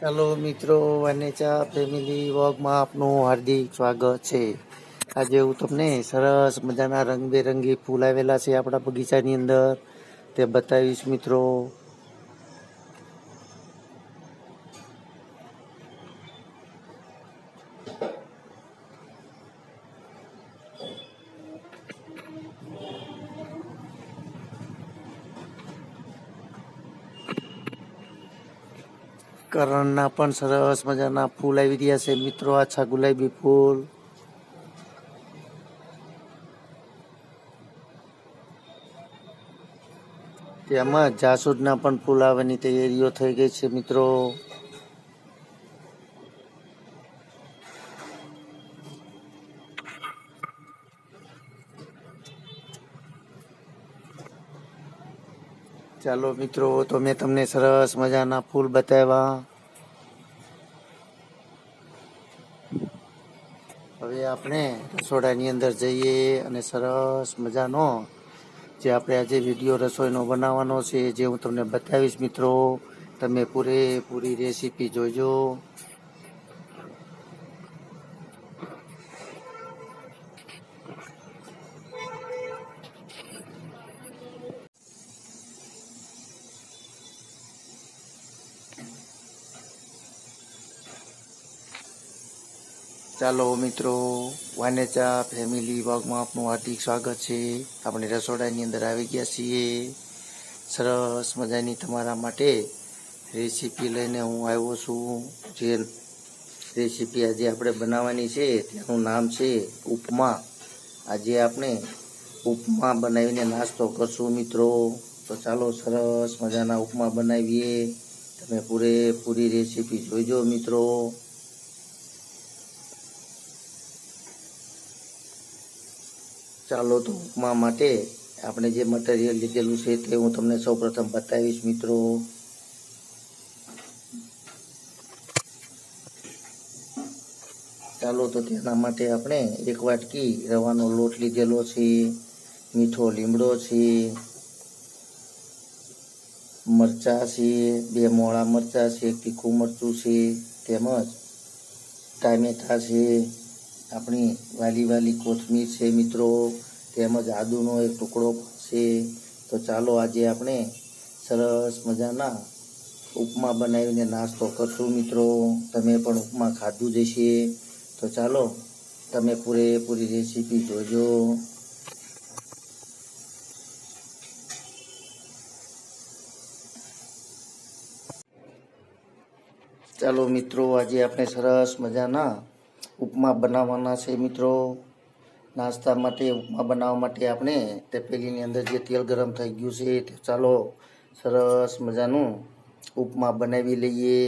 ચાલો મિત્રો, વાનેચા ફેમિલી વોગમાં આપનું હાર્દિક સ્વાગત છે. આજે હું તમને સરસ મજાના રંગબેરંગી ફૂલ આવેલા છે આપણા બગીચાની અંદર. તે બતાવીશ મિત્રો. કરણના પણ સરસ મજાના ફૂલ આવી રહ્યા છે. મિત્રો આછા ગુલાબી ફૂલ. તેમાં જાસૂદના પણ ફૂલ આવવાની તૈયારીઓ થઈ ગઈ છે, મિત્રો. ચાલો મિત્રો, તો મેં તમને સરસ મજાના ફૂલ બતાવ્યા. હવે આપણે રસોડાની અંદર જઈએ અને સરસ મજાનો જે આપણે આજે વીડિયો રસોઈનો બનાવવાનો છે, જે હું તમને બતાવીશ મિત્રો. તમે પૂરેપૂરી રેસીપી જોજો. ચાલો મિત્રો, વાનેચા ફેમિલી વર્ગમાં આપનું હાર્દિક સ્વાગત છે. આપણે રસોડાની અંદર આવી ગયા છીએ. સરસ મજાની તમારા માટે રેસીપી લઈને હું આવ્યો છું. જે રેસીપી આજે આપણે બનાવવાની છે, તેનું નામ છે ઉપમા. આજે આપણે ઉપમા બનાવીને નાસ્તો કરશું મિત્રો. તો ચાલો સરસ મજાના ઉપમા બનાવીએ. તમે પૂરેપૂરી રેસીપી જોઈજો મિત્રો. ચાલો તો ઉપમા માટે આપણે જે મટીરિયલ લીધેલું છે તે હું તમને સૌપ્રથમ બતાવીશ, મિત્રો. ચાલો તો તેના માટે આપણે એક વાટકી રવાનો લોટ લીધેલો છે, મીઠો લીમડો છે, મરચાં છે, બે મોળા મરચાં છે તીખું મરચું છે, તેમજ ટામેટાં છે આપણી વાલી વાલી કોથમીર છે મિત્રો, તેમજ આદુનો એક ટુકડો છે. તો ચાલો આજે આપણે સરસ મજાના ઉપમા બનાવીને નાસ્તો કરશું મિત્રો. તમે પણ ઉપમા ખાધું જ તો ચાલો, તમે પૂરેપૂરી રેસીપી જોજો. ચાલો મિત્રો, આજે આપણે સરસ મજાના ઉપમા બનાવવાના છે મિત્રો. નાસ્તા માટે, ઉપમા બનાવવા માટે આપણે તપેલીની અંદર જે તેલ ગરમ થઈ ગયું છે તે ચાલો સરસ મજાનું ઉપમા બનાવી લઈએ.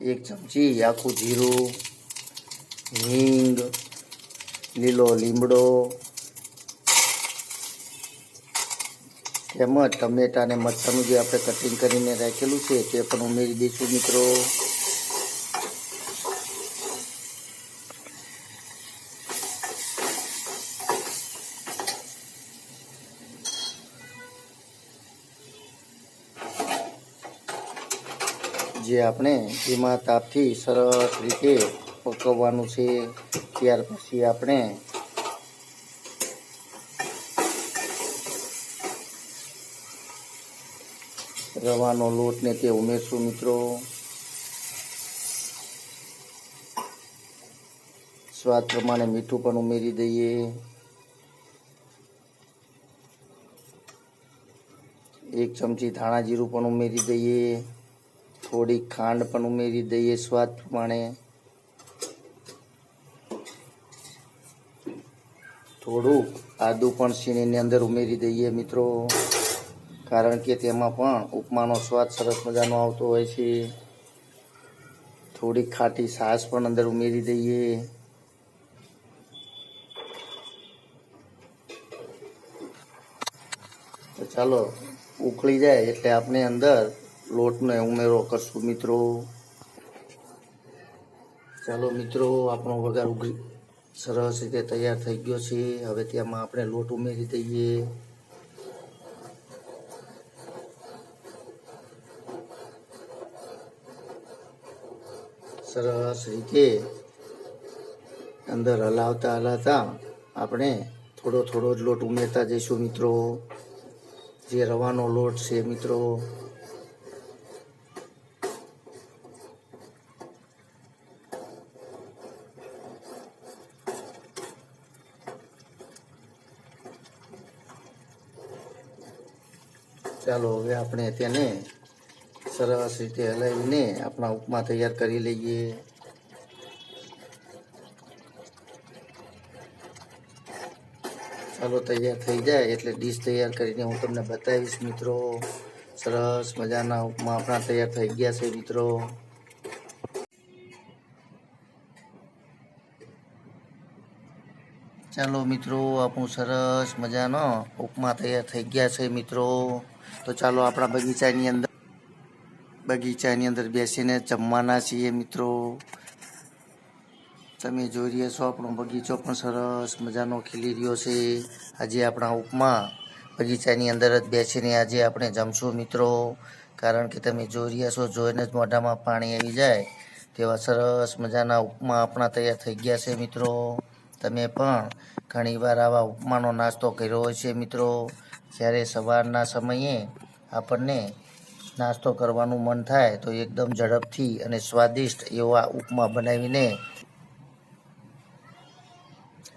એક ચમચી આખું જીરું, હિંગ, લીલો લીમડો, તેમજ ટમેટા અને મરચાંનું જે આપણે કટિંગ કરીને રાખેલું છે તે પણ ઉમેરી દઈશું મિત્રો. જે આપણે એમાં તાપથી સરસ રીતે પકવવાનું છે, ત્યાર પછી આપણે રવાનો લોટ ને તે ઉમેરશું મિત્રો. સ્વાદ પ્રમાણે મીઠું પણ ઉમેરી દઈએ. એક ચમચી ધાણા જીરું પણ ઉમેરી દઈએ. થોડી ખાંડ પણ ઉમેરી દઈએ સ્વાદ પ્રમાણે. થોડુંક આદુ પણ છીણીની અંદર ઉમેરી દઈએ મિત્રો. કારણ કે તેમાં પણ ઉપમાનો સ્વાદ સરસ મજાનો આવતો હોય છે. થોડી ખાટી છાશ પણ અંદર ઉમેરી દઈએ. તો ચાલો, ઉકળી જાય એટલે આપણે અંદર લોટનો ઉમેરો કરશું મિત્રો. ચાલો મિત્રો, આપણો વઘાર ઉઘરી સરસ રીતે તૈયાર થઈ ગયો છે. હવે તેમાં આપણે લોટ ઉમેરી દઈએ. સરસ રીતે અંદર હલાવતા હલાવતા આપણે થોડો થોડો જ લોટ ઉમેરતા જઈશું મિત્રો. જે રવાનો લોટ છે મિત્રો. ચાલો હવે આપણે તેને સરસ રીતે હલાવીને આપણા ઉપમા તૈયાર કરી લઈએ. ચાલો તૈયાર થઈ જાય એટલે ડીશ તૈયાર કરીને હું તમને બતાવીશ મિત્રો. સરસ મજાના ઉપમા આપણા તૈયાર થઈ ગયા છે મિત્રો. ચાલો મિત્રો આપણું સરસ મજાનો ઉપમા તૈયાર થઈ ગયા છે મિત્રો. તો ચાલો આપણા બગીચાની અંદર બગીચાની અંદર બેસીને જમવાના છીએ મિત્રો. તમે જોઈ રહ્યા છો, આપણો બગીચો પણ સરસ મજાનો ખીલી રહ્યો છે. આજે આપણા ઉપમા બગીચાની અંદર જ બેસીને આજે આપણે જમશું મિત્રો. કારણ કે તમે જોઈ રહ્યા છો જોઈને જ મોઢામાં પાણી આવી જાય, તેવા સરસ મજાના ઉપમા આપણા તૈયાર થઈ ગયા છે મિત્રો. તમે પણ ઘણીવાર આવા ઉપમાનો નાસ્તો કર્યો હોય છે મિત્રો. જ્યારે સવારના સમયે આપણને નાસ્તો કરવાનું મન થાય તો એકદમ ઝડપથી અને સ્વાદિષ્ટ એવા ઉપમા બનાવીને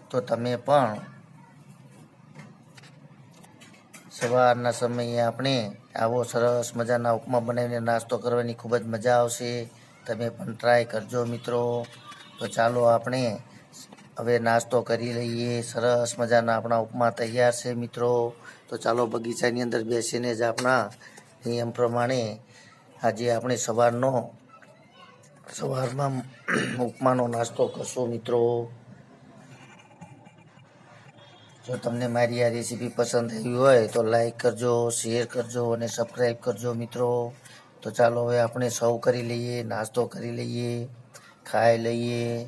તો તમે પણ સવારના સમયે આપણે આવો સરસ મજાના ઉપમા બનાવીને નાસ્તો કરવાની ખૂબ જ મજા આવશે. તમે પણ ટ્રાય કરજો મિત્રો. તો ચાલો આપણે હવે નાસ્તો કરી લઈએ. સરસ મજાના આપણા ઉપમા તૈયાર છે મિત્રો. તો ચાલો બગીચાની અંદર બેસીને જ આપણા નિયમ પ્રમાણે આજે આપણે સવારનો, સવારમાં ઉપમાનો નાસ્તો કરશો મિત્રો. જો તમને મારી આ રેસીપી પસંદ આવી હોય તો લાઈક કરજો, શેર કરજો અને સબસ્ક્રાઈબ કરજો મિત્રો. તો ચાલો હવે આપણે સૌ કરી લઈએ, નાસ્તો કરી લઈએ, ખાઈ લઈએ.